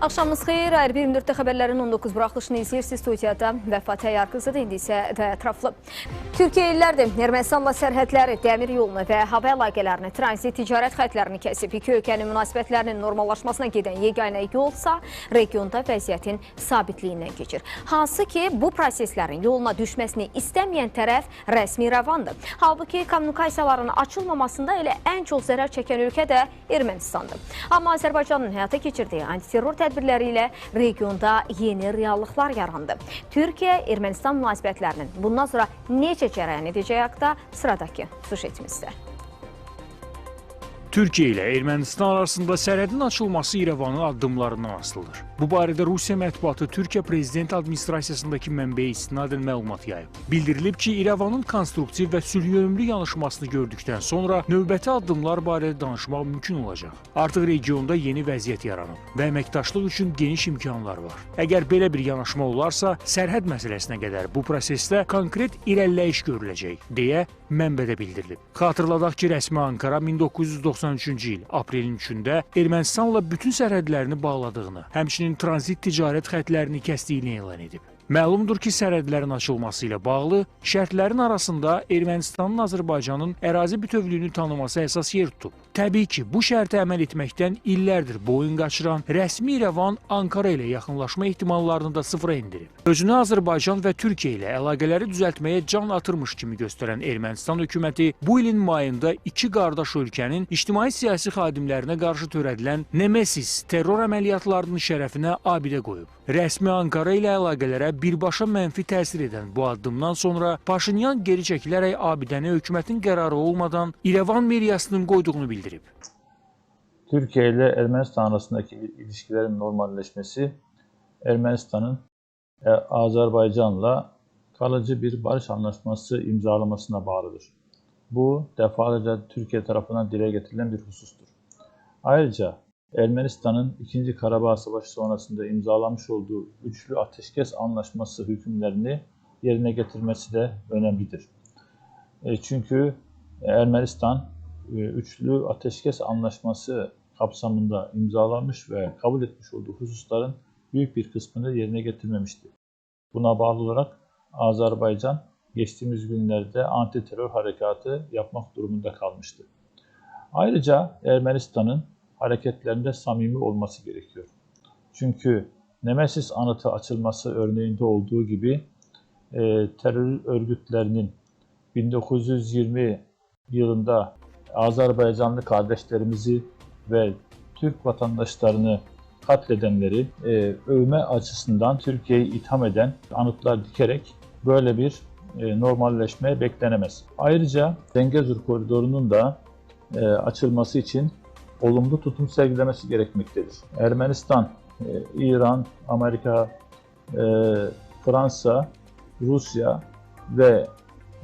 Axşamınız xeyir, Ayrı 24-də xəbərlərin 19 buraxılışını izləyirsiniz studiyada Vəfat Əyyar qızıdır, indi isə və ətraflı. Türkiyə illərdir Ermənistanla sərhədləri, dəmir yolunu və hava əlaqələrini, tranzit ticarət xətlərini kəsib. İki ölkənin münasibətlərinin normallaşmasına gedən yeganə yolsa regionda vəziyyətin sabitliyindən keçir. Hansı ki, bu proseslərin yoluna düşməsini istəməyən tərəf rəsmi İrəvandır. Halbuki kommunikasiyaların açılmamasında elə ən çox zərər çəkən ölkə də Ermənistandır. Amma Azərbaycanın həyata keçirdiyi antiterror tədbirləri ilə regionda yeni reallıqlar yarandı. Türkiyə-Ermənistan münasibətlərinin bundan sonra necə cərəyan edəcəyi haqda sıradakı sujetimizdə. Türkiyə ilə Ermənistan arasında sərhədin açılması İrəvanın addımlarından asılıdır. Bu barədə Rusiya mətbuatı Türkiyə Prezident Administrasiyasındakı mənbəyə istinadən məlumat yayıb. Bildirilib ki, İrəvanın konstruktiv və sülhiyönümlü yanaşmasını gördükdən sonra növbəti addımlar barədə danışmaq mümkün olacaq. Artıq regionda yeni vəziyyət yaranıb və əməkdaşlıq üçün geniş imkanlar var. Əgər belə bir yanaşma olarsa, sərhəd məsələsinə qədər bu prosesdə konkret irəliləyiş görüləcək, deyə mənbədə bildirilib. Xatırladaq ki, rəsmi Ankara 1993-cü il aprelin 3-də Ermənistanla bütün sərhədlərini bağladığını, həmçinin tranzit ticarət xətlərini kəsdiyini elan edib. Məlumdur ki, sərhədlərin açılması ilə bağlı şərtlərin arasında Ermənistanın Azərbaycanın ərazi bütövlüyünü tanıması əsas yer tutub. Təbii ki, bu şərtə əməl etməkdən illərdir boyun qaçıran rəsmi İrəvan Ankara ilə yaxınlaşma ehtimallarını da sıfıra indirib. Özünü Azərbaycan və Türkiyə ilə əlaqələri düzəltməyə can atırmış kimi göstərən Ermənistan hökuməti bu ilin mayında iki qardaş ölkənin ictimai-siyasi xadimlərinə qarşı törədilən Nemesis terror əməliyyatlarının şərəfinə abidə qoyub. Rəsmi Ankara ilə əlaqələrə birbaşa mənfi təsir edən bu addımdan sonra Paşinyan geri çəkilərək abidəni hökumətin qərarı olmadan İrəvan meriyasının qoyduğunu bildirib. Türkiye ile Ermenistan arasındaki ilişkilerin normalleşmesi Ermenistan'ın e, Azerbaycan'la kalıcı bir barış anlaşması imzalamasına bağlıdır. Bu defalarca Türkiye tarafından dile getirilen bir husustur. Ayrıca Ermenistan'ın 2. Karabağ Savaşı sonrasında imzalamış olduğu üçlü ateşkes anlaşması hükümlerini yerine getirmesi de önemlidir. E, Çünkü Ermenistan e, üçlü ateşkes anlaşması kapsamında imzalamış ve kabul etmiş olduğu hususların büyük bir kısmını yerine getirmemişti. Buna bağlı olarak Azerbaycan geçtiğimiz günlerde anti terör harekatı yapmak durumunda kalmıştı. Ayrıca Ermenistan'ın hareketlerinde samimi olması gerekiyor. Çünkü Nemesis anıtı açılması örneğinde olduğu gibi e, terör örgütlerinin 1920 yılında Azerbaycanlı kardeşlerimizi ve Türk vatandaşlarını katledenleri e, övme açısından Türkiye'yi itham eden anıtlar dikerek böyle bir e, normalleşme beklenemez. Ayrıca Zengezur Koridoru'nun da e, açılması için olumlu tutum sergilemesi gerekmektedir. Ermenistan, e, İran, Amerika, e, Fransa, Rusya ve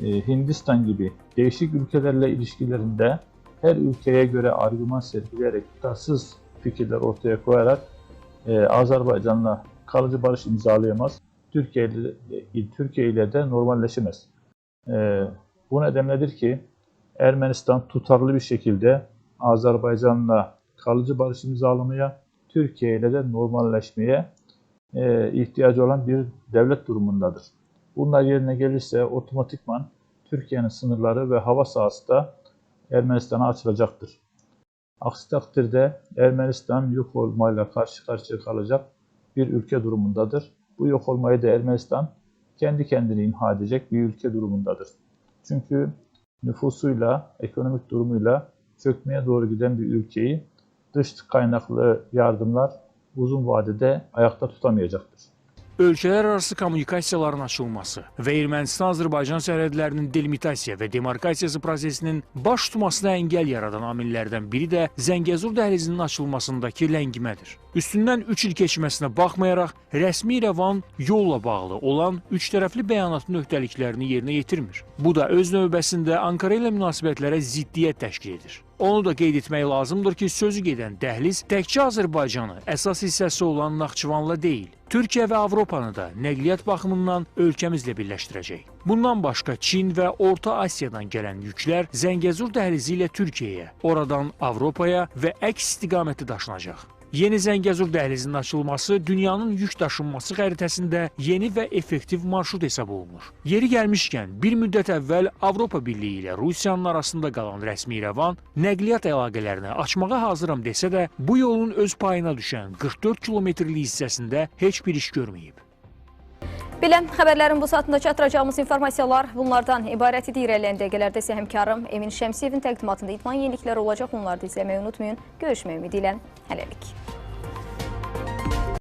e, Hindistan gibi değişik ülkelerle ilişkilerinde her ülkeye göre argüman sergileyerek tutarsız fikirler ortaya koyarak Azerbaycan'la kalıcı barış imzalayamaz. Türkiye ile, Türkiye ile de normalleşemez. Bu nedenledir ki Ermenistan tutarlı bir şekilde Azerbaycan'la kalıcı barış imzalamaya, Türkiye ile de normalleşmeye e, ihtiyacı olan bir devlet durumundadır. Bunlar yerine gelirse otomatikman Türkiye'nin sınırları ve hava sahası da Ermenistan'a açılacaktır. Aksi takdirde Ermenistan yok olmayla karşı karşıya kalacak bir ülke durumundadır. Bu yok olmayı da Ermenistan kendi kendini imha edecek bir ülke durumundadır. Çünkü nüfusuyla, ekonomik durumuyla çökmeye doğru giden bir ülkeyi dış kaynaklı yardımlar uzun vadede ayakta tutamayacaktır. Ölkələrarası kommunikasiyaların açılması və Ermənistan-Azərbaycan sərhədlərinin delimitasiya və demarkasiyası prosesinin baş tutmasına əngəl yaradan amillərdən biri də Zəngəzur dəhlizinin açılmasındakı ləngimədir. Üstündən 3 il keçməsinə baxmayaraq, rəsmi İrəvan yolla bağlı olan üç tərəfli bəyanatın öhdəliklərini yerinə yetirmir. Bu da öz növbəsində Ankara ilə münasibətlərə ziddiyyət təşkil edir. Onu da qeyd etmək lazımdır ki, sözü gedən dəhliz təkcə Azərbaycanı əsas hissəsi olan Naxçıvanla deyil, Türkiyə və Avropanı da nəqliyyat baxımından ölkəmizlə birləşdirəcək. Bundan başqa Çin və Orta Asiyadan gələn yüklər Zəngəzur dəhlizi ilə Türkiyəyə, oradan Avropaya və əks istiqaməti daşınacaq. Yeni Zəngəzur dəhlizinin açılması dünyanın yük daşınması xəritəsində yeni və effektiv marşrut hesab olunur. Yeri gəlmişkən, bir müddət əvvəl Avropa Birliyi ilə Rusiyanın arasında qalan rəsmi İrəvan nəqliyyat əlaqələrini açmağa hazıram desə də, bu yolun öz payına düşən 44 kilometrlik hissəsində heç bir iş görməyib. Belə xəbərlərin bu saatında çatdıracağımız informasiyalar bunlardan ibarət idi. İrəliyən dəqiqələrdə isə həmkarım Emin Şəmsiyevin təqdimatında idman yenilikləri olacaq. Onları da izləməyi unutmayın. Görüşmək ümidi ilə hələlik.